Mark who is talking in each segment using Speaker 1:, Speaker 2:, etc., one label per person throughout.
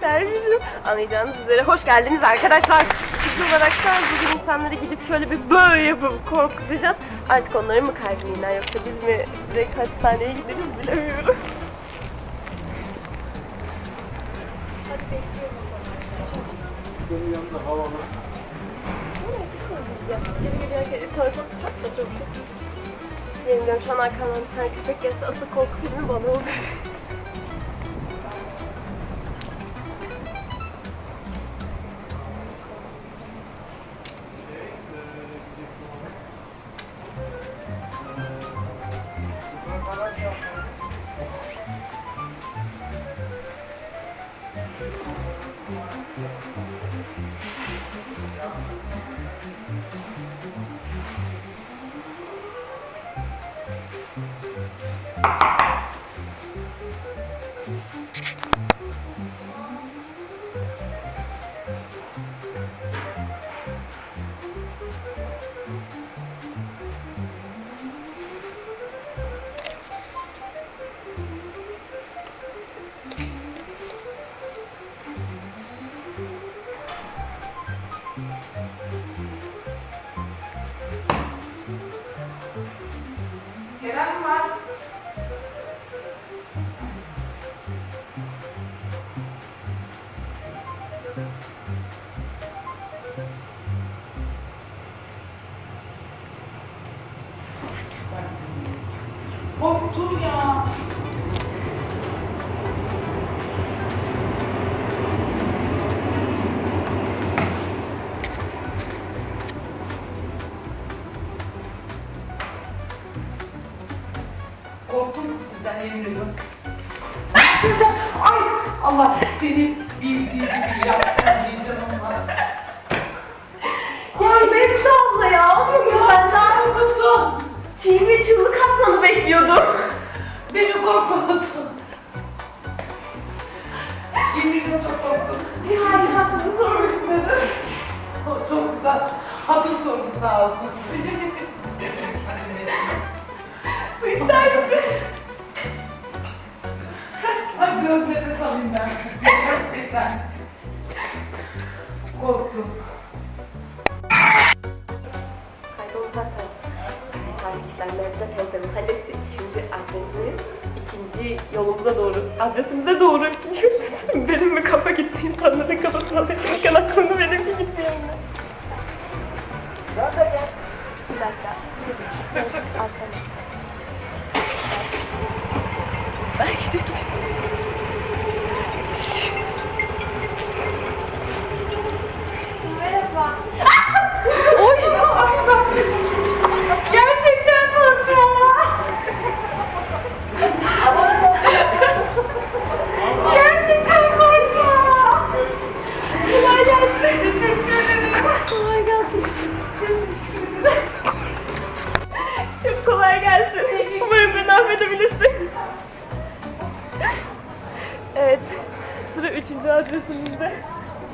Speaker 1: Dervişim anlayacağınız üzere hoş geldiniz arkadaşlar. Biz olarak da bugün insanları gidip şöyle bir böyle yapıp korkutacağız. Artık onların mı kalbinden yoksa biz mi direkt hastaneye gideriz bilemiyorum. Geri geri geri geri sana çok da çok Bilmiyorum şu an arkamdan bir tane köpek gelse asıl korku filmi bana olur.
Speaker 2: Korktum Allah seni bildiği gibi yapsın diyeceğim ama.
Speaker 1: Ya Beste abla ya. Bugün benden
Speaker 2: Korkuttum.
Speaker 1: çiğ ve çığlık atmanı bekliyordum.
Speaker 2: Beni korkuttun. Yeminle çok korktum.
Speaker 1: Bir hali hakkında sormak istedim.
Speaker 2: Çok güzel. Hatır sordu sağ ol.
Speaker 1: Su ister misin?
Speaker 2: Ben. Gerçekten. Korktum.
Speaker 1: Kaydolu zaten. Tarih işlemlerini de teyzemiz halletti. Şimdi adresimiz ikinci yolumuza doğru, adresimize doğru gidiyoruz. Benim mi kafa gitti insanların kafasına bakırken aklını benimki gitmiyor mu? Nasıl ya? Bir dakika. Evet, üçüncü adresimizde.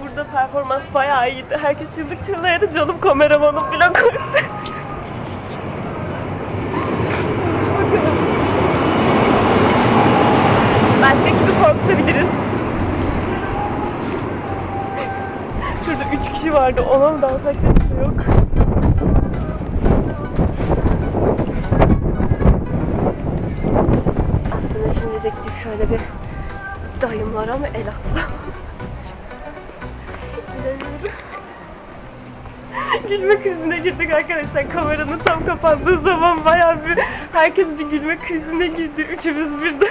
Speaker 1: Burada performans bayağı iyiydi. Herkes çığlık çığlığa canım kameramanım falan korktu. Başka kimi korkutabiliriz? Şurada üç kişi vardı. Ona mı dalsak kimse yok. Aslında şimdi de gidip şöyle bir dayımlara mı el? Bilemiyorum. gülme krizine girdik arkadaşlar. Kameranın tam kapandığı zaman bayağı bir herkes bir gülme krizine girdi. Üçümüz birden.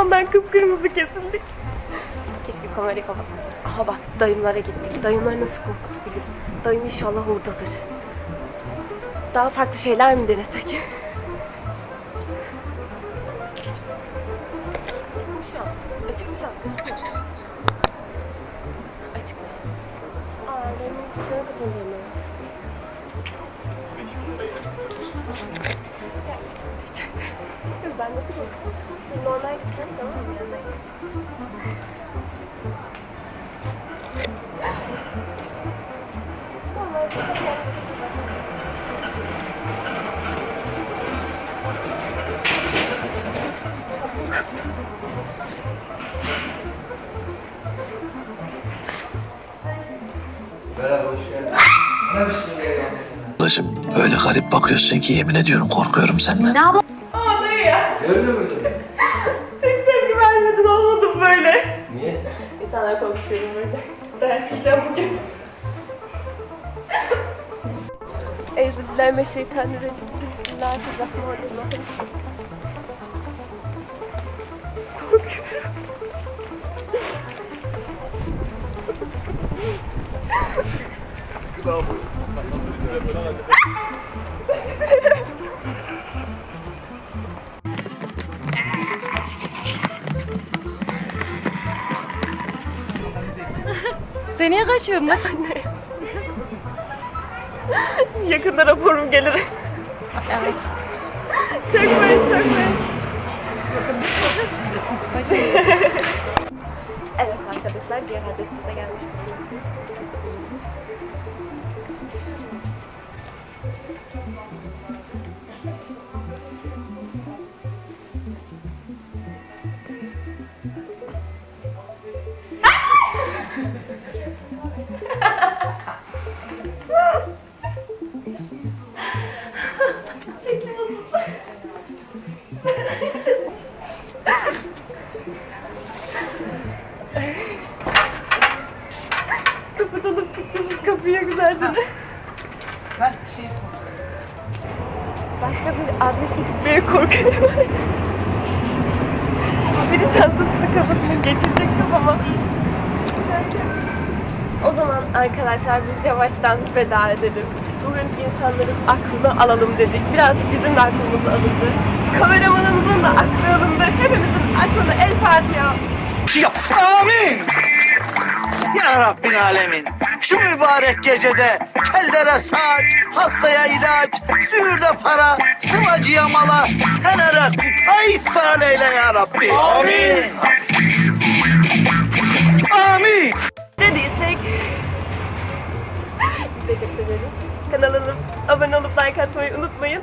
Speaker 1: Ondan kıpkırmızı kesildik. Keşke kamerayı kapatmasaydım. Aha bak dayımlara gittik. Dayımlar nasıl korkuttu biliyor. Dayım inşallah oradadır. Daha farklı şeyler mi denesek? ben nasıl gideceğim? Normal gideceğim tamam mı? Normal gideceğim.
Speaker 3: Şey Merhaba, hoş geldin. Merhaba, hoş geldin.
Speaker 4: Ablacığım öyle garip bakıyorsun ki yemin ediyorum korkuyorum senden.
Speaker 1: Ne yapalım? Dayı ya.
Speaker 3: Gördün mü?
Speaker 1: Hiç tepki vermedin olmadım böyle.
Speaker 3: Niye?
Speaker 1: İnsanlara konuşuyorum böyle. Dayak yiyeceğim bugün. Euzubillahimineşşeytanirracim. Bismillahirrahmanirrahim. Korkuyorum.
Speaker 5: Sen niye kaçıyorsun? lan?
Speaker 1: Yakında raporum gelir.
Speaker 5: Evet.
Speaker 1: Çekmeyin çekmeyin. evet arkadaşlar diğer adresimize gelmiş bulunuyoruz.
Speaker 2: Ben şey
Speaker 1: Başka bir adrese gitmeye korkuyorum. Biri çantasını kapatıp geçecektim ama. O zaman arkadaşlar biz yavaştan veda edelim. Bugün insanların aklını alalım dedik. Birazcık bizim de aklımız alındı. Kameramanımızın da aklı alındı. Hepimizin aklına el Fatiha.
Speaker 6: Amin. Ya Rabbin alemin. Şu mübarek gecede kellere saç, hastaya ilaç, züğürde para, sıvacıya mala, fenere kupa ihsan eyle ya Rabbi. Amin. Amin.
Speaker 1: dediysek size çok severim. Abone olup like atmayı unutmayın.